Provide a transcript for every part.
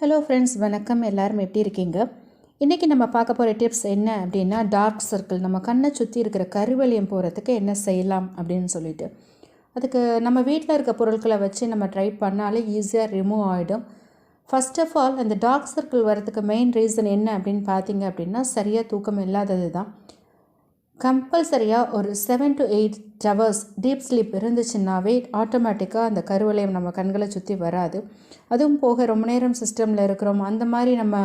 Hello friends வணக்கம். எல்லாரும் எப்படி இருக்கீங்க? இன்றைக்கி நம்ம பார்க்க போகிற டிப்ஸ் என்ன அப்படின்னா டார்க் சர்க்கிள் நம்ம கண்ணை சுற்றி இருக்கிற கருவலியம் போகிறதுக்கு என்ன செய்யலாம் அப்படின்னு சொல்லிட்டு. அதுக்கு நம்ம வீட்டில் இருக்க பொருட்களை வச்சு நம்ம ட்ரை பண்ணாலே ஈஸியாக ரிமூவ் ஆகிடும் ஃபர்ஸ்ட் ஆஃப் ஆல் அந்த டார்க் சர்க்கிள் வரதுக்கு மெயின் ரீசன் என்ன அப்படின்னு பார்த்தீங்க அப்படின்னா சரியாக தூக்கம் இல்லாதது தான் கம்பல்சரியாக ஒரு seven to eight hours deep sleep இருந்துச்சுன்னாவே ஆட்டோமேட்டிக்காக அந்த கருவளையம் நம்ம கண்களை சுற்றி வராது. அதுவும் போக ரொம்ப நேரம் சிஸ்டமில் இருக்கிறோம். அந்த மாதிரி நம்ம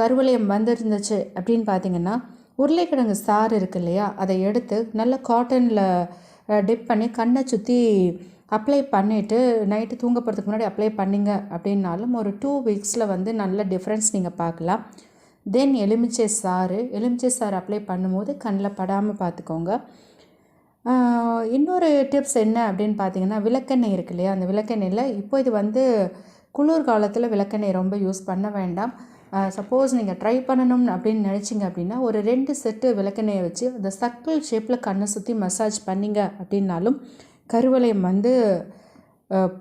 கருவலையம் கருவளையம் அப்படின்னு பார்த்தீங்கன்னா உருளைக்கிழங்கு சாறு இருக்கு இல்லையா? அதை எடுத்து நல்ல காட்டனில் டிப் பண்ணி கண்ணை சுற்றி அப்ளை பண்ணிவிட்டு நைட்டு தூங்க போகிறதுக்கு முன்னாடி அப்ளை பண்ணிங்க அப்படின்னாலும் ஒரு டூ வீக்ஸில் வந்து நல்ல டிஃப்ரென்ஸ் நீங்கள் பார்க்கலாம். தென் எலுமிச்சை சாறு எலுமிச்சை சாறு அப்ளை பண்ணும்போது கண்ணில் படாமல் பார்த்துக்கோங்க இன்னொரு டிப்ஸ் என்ன அப்படின்னு பார்த்தீங்கன்னா விளக்கெண்ணெய் இருக்கு இல்லையா? அந்த விளக்கெண்ணெயில் இப்போ இது வந்து குளிர் காலத்தில் விளக்கெண்ணெய் ரொம்ப யூஸ் பண்ண வேண்டாம். சப்போஸ் நீங்கள் ட்ரை பண்ணணும் அப்படின்னு நினச்சிங்க அப்படின்னா ஒரு ரெண்டு செட்டு விளக்கெண்ணெயை வச்சு அந்த சர்க்கிள் ஷேப்பில் கண்ணை சுற்றி மசாஜ் பண்ணிங்க அப்படின்னாலும் கருவளையம் வந்து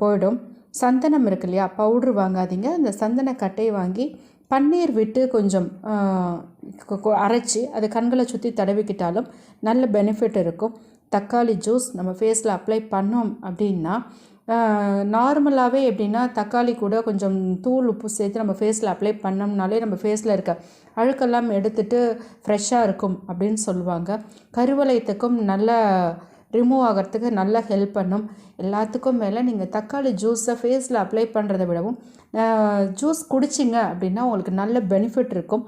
போயிடும். சந்தனம் இருக்கு இல்லையா? பவுட்ரு வாங்காதீங்க. அந்த சந்தன கட்டையை வாங்கி பன்னீர் விட்டு கொஞ்சம் அரைச்சி அது கண்களை சுற்றி தடவிக்கிட்டாலும் நல்ல பெனிஃபிட் இருக்கும். தக்காளி ஜூஸ் நம்ம ஃபேஸில் அப்ளை பண்ணோம் அப்படின்னா நார்மலாகவே எப்படின்னா தக்காளி கூட கொஞ்சம் தூள் உப்பு சேர்த்து நம்ம ஃபேஸில் அப்ளை பண்ணோம்னாலே நம்ம ஃபேஸில் இருக்க அழுக்கெல்லாம் எடுத்துட்டு ஃப்ரெஷ்ஷாக இருக்கும் அப்படின்னு சொல்லுவாங்க. கருவளையத்துக்கும் நல்ல ரிமூவ் ஆகிறதுக்கு நல்லா ஹெல்ப் பண்ணும். எல்லாத்துக்கும் மேலே நீங்கள் தக்காளி ஜூஸை ஃபேஸில் அப்ளை பண்ணுறதை விடவும் ஜூஸ் குடிச்சிங்க அப்படின்னா உங்களுக்கு நல்ல பெனிஃபிட் இருக்கும்.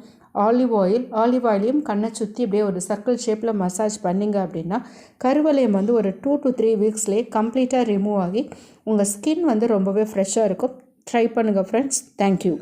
ஆலிவ் ஆயில் ஆலிவ் ஆயிலையும் கண்ணை சுற்றி அப்படியே ஒரு சர்க்கிள் ஷேப்பில் மசாஜ் பண்ணிங்க அப்படின்னா கருவளையம் வந்து ஒரு டூ டு த்ரீ வீக்ஸ்லேயே கம்ப்ளீட்டாக ரிமூவ் ஆகி உங்கள் ஸ்கின் வந்து ரொம்பவே ஃப்ரெஷ்ஷாக இருக்கும். ட்ரை பண்ணுங்கள் ஃப்ரெண்ட்ஸ் தேங்க்யூ